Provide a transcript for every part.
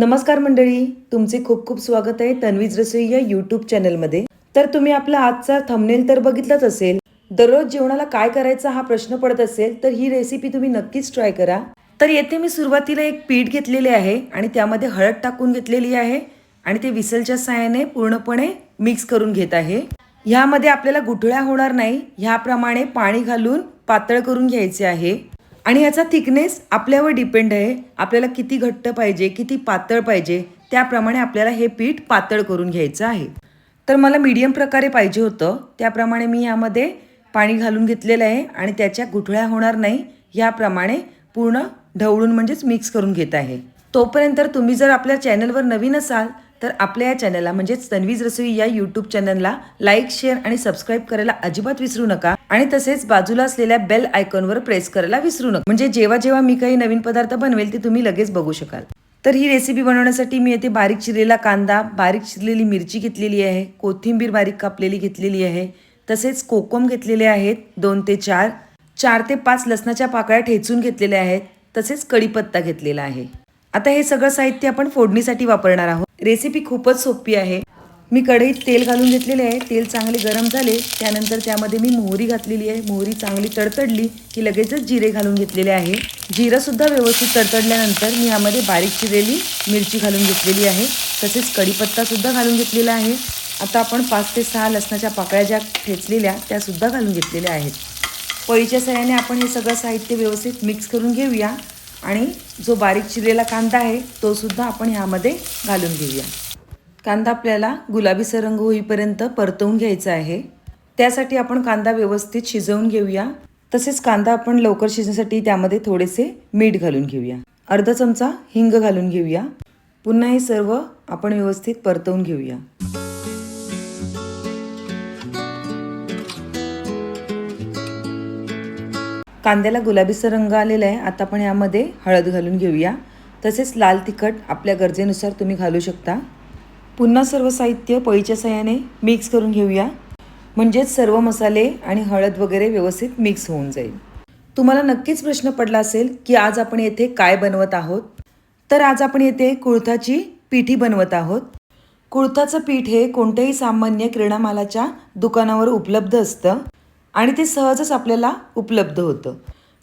नमस्कार मंडळी तुमचे खूप खूप स्वागत आहे तन्वीज रसोई या यूट्यूब चॅनलमध्ये तर तुम्ही आपला आजचा थंबनेल तर बघितलाच असेल. दररोज जेवणाला काय करायचा हा प्रश्न पडत असेल तर ही रेसिपी तुम्ही नक्कीच ट्राय करा. तर येथे मी सुरुवातीला एक पीठ घेतलेले आहे आणि त्यामध्ये हळद टाकून घेतलेली आहे आणि ते विसलच्या सहाय्याने पूर्णपणे मिक्स करून घेत आहे. ह्यामध्ये आपल्याला गुठळ्या होणार नाही ह्याप्रमाणे पाणी घालून पातळ करून घ्यायचे आहे. आणि याचा थिकनेस आपल्यावर डिपेंड आहे. आपल्याला किती घट्ट पाहिजे किती पातळ पाहिजे त्याप्रमाणे आपल्याला हे पीठ पातळ करून घ्यायचं आहे. तर मला मीडियम प्रकारे पाहिजे होतं. त्याप्रमाणे मी यामध्ये पाणी घालून घेतलेलं आहे आणि त्याच्या गुठळ्या होणार नाही. याप्रमाणे पूर्ण ढवळून म्हणजेच मिक्स करून घेत आहे. तोपर्यंत तुम्ही जर आपल्या चॅनलवर नवीन असाल तर आपल्या या चॅनलला म्हणजेच तन्वीज रसोई या यूट्यूब चॅनलला लाईक शेअर आणि सबस्क्राईब करायला अजिबात विसरू नका. आणि तसेच बाजूला असलेल्या बेल आयकॉनवर प्रेस करायला विसरू नका. म्हणजे जेव्हा जेव्हा मी काही नवीन पदार्थ बनवेल ते तुम्ही लगेच बघू शकाल. तर ही रेसिपी बनवण्यासाठी मी येथे बारीक चिरलेला कांदा बारीक चिरलेली मिरची घेतलेली आहे कोथिंबीर बारीक कापलेली घेतलेली आहे तसेच कोकम घेतलेले आहेत दोन ते चार चार ते पाच लसणाच्या पाकळ्या ठेचून घेतलेल्या आहेत तसेच कढीपत्ता घेतलेला आहे. आता हे सगळं साहित्य आपण फोडणीसाठी वापरणार आहोत. रेसिपी खूपच सोपी आहे. मी कढईत तेल घालून घेतलेले आहे. तेल चांगले गरम झाले. त्यानंतर त्यामध्ये मी मोहरी घातलेली आहे. मोहरी चांगली तडतडली की लगेचच जिरे घालून घेतलेले आहे. जिरंसुद्धा व्यवस्थित तडतडल्यानंतर मी यामध्ये बारीक चिरलेली मिरची घालून घेतलेली आहे. तसेच कढीपत्तासुद्धा घालून घेतलेला आहे. आता आपण पाच ते सहा लसणाच्या पाकळ्या ज्या ठेचलेल्या त्यासुद्धा घालून घेतलेल्या आहेत. पळीच्या सहाय्याने आपण हे सगळं साहित्य व्यवस्थित मिक्स करून घेऊया. आणि जो बारीक चिरलेला कांदा आहे तो सुद्धा आपण ह्यामध्ये घालून घेऊया. कांदा आपल्याला गुलाबीसर रंग होईपर्यंत परतवून घ्यायचा आहे. त्यासाठी आपण कांदा व्यवस्थित शिजवून घेऊया. तसेच कांदा आपण लवकर शिजण्यासाठी त्यामध्ये थोडेसे मीठ घालून घेऊया. अर्धा चमचा हिंग घालून घेऊया. पुन्हा हे सर्व आपण व्यवस्थित परतवून घेऊया. कांद्याला गुलाबीचा रंग आलेला आहे. आता आपण यामध्ये हळद घालून घेऊया. तसेच लाल तिखट आपल्या गरजेनुसार तुम्ही घालू शकता. पुन्हा सर्व साहित्य पळीच्या सहाय्याने मिक्स करून घेऊया. म्हणजेच सर्व मसाले आणि हळद वगैरे व्यवस्थित मिक्स होऊन जाईल. तुम्हाला नक्कीच प्रश्न पडला असेल की आज आपण येथे काय बनवत आहोत? तर आज आपण येथे कुळथाची पिठी बनवत आहोत. कुळथाचं पीठ हे कोणत्याही सामान्य क्रीडामालाच्या दुकानावर उपलब्ध असतं. आणि ते सहजच आपल्याला उपलब्ध होतं.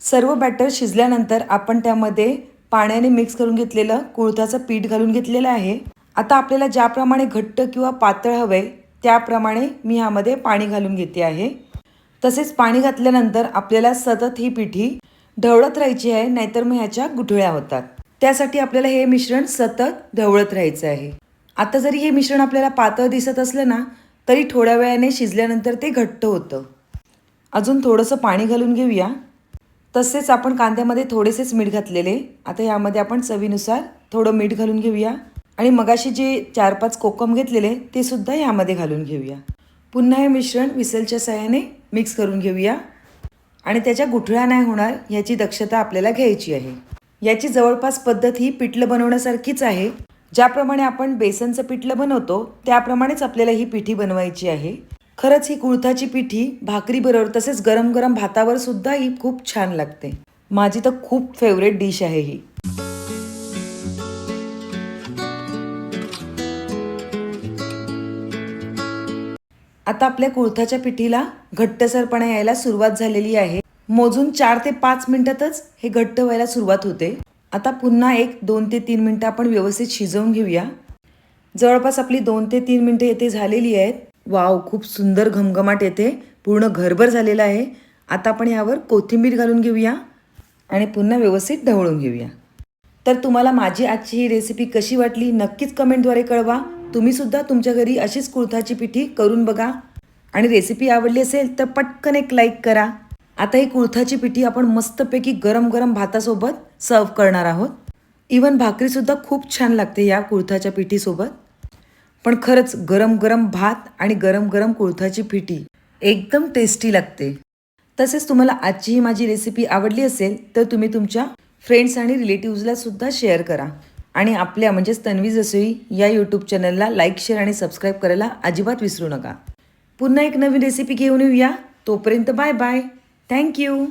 सर्व बॅटर शिजल्यानंतर आपण त्यामध्ये पाण्याने मिक्स करून घेतलेलं कुळथाचं पीठ घालून घेतलेलं आहे. आता आपल्याला ज्याप्रमाणे घट्ट किंवा पातळ हवं आहे त्याप्रमाणे मी ह्यामध्ये पाणी घालून घेते आहे. तसेच पाणी घातल्यानंतर आपल्याला सतत ही पिठी ढवळत राहायची आहे नाहीतर मग ह्याच्या गुठळ्या होतात. त्यासाठी आपल्याला हे मिश्रण सतत ढवळत राहायचं आहे. आता जरी हे मिश्रण आपल्याला पातळ दिसत असलं ना तरी थोड्या वेळाने शिजल्यानंतर ते घट्ट होतं. अजून थोडंसं पाणी घालून घेऊया. तसेच आपण कांद्यामध्ये थोडेसेच मीठ घातलेले. आता यामध्ये आपण चवीनुसार थोडं मीठ घालून घेऊया. आणि मगाशी जे चार पाच कोकम घेतलेले ते सुद्धा यामध्ये घालून घेऊया. पुन्हा हे मिश्रण विसलच्या सहाय्याने मिक्स करून घेऊया. आणि त्याच्या गुठळ्या नाही होणार ह्याची दक्षता आपल्याला घ्यायची आहे. याची जवळपास पद्धत ही पिठलं बनवण्यासारखीच आहे. ज्याप्रमाणे आपण बेसनचं पिठलं बनवतो त्याप्रमाणेच आपल्याला ही पिठी बनवायची आहे. खरंच ही कुळथाची पिठी भाकरीबरोबर तसेच गरम गरम भातावर सुद्धा ही खूप छान लागते. माझी तर खूप फेवरेट डिश आहे ही. आता आपल्या कुळथाच्या पिठीला घट्टसरपणा यायला सुरुवात झालेली आहे. मोजून चार ते पाच मिनिटातच हे घट्ट व्हायला सुरुवात होते. आता पुन्हा एक दोन ते तीन मिनटं आपण व्यवस्थित शिजवून घेऊया. जवळपास आपली दोन ते तीन मिनटं येथे झालेली आहेत. वाव खूप सुंदर घमघमाट येते. पूर्ण घरभर झालेला आहे. आता आपण यावर कोथिंबीर घालून घेऊया आणि पुन्हा व्यवस्थित ढवळून घेऊया. तर तुम्हाला माझी आजची ही रेसिपी कशी वाटली नक्कीच कमेंटद्वारे कळवा. तुम्ही सुद्धा तुमच्या घरी अशीच कुळथाची पिठी करून बघा. आणि रेसिपी आवडली असेल तर पटकन एक लाईक करा. आता ही कुळथाची पिठी आपण मस्तपैकी गरम गरम भातासोबत सर्व करणार आहोत. इवन भाकरीसुद्धा खूप छान लागते या कुळथाच्या पिठीसोबत. पण खरंच गरम गरम भात आणि गरम गरम कुळथाची पिठी एकदम टेस्टी लागते. तसेच तुम्हाला आजची ही माझी रेसिपी आवडली असेल तर तुम्ही तुमच्या फ्रेंड्स आणि रिलेटिव्हजला सुद्धा शेअर करा. आणि आपल्या म्हणजेच तन्वीज रसोई या यूट्यूब चॅनलला लाईक शेअर आणि सबस्क्राईब करायला अजिबात विसरू नका. पुन्हा एक नवीन रेसिपी घेऊन येऊया. तोपर्यंत बाय बाय थँक्यू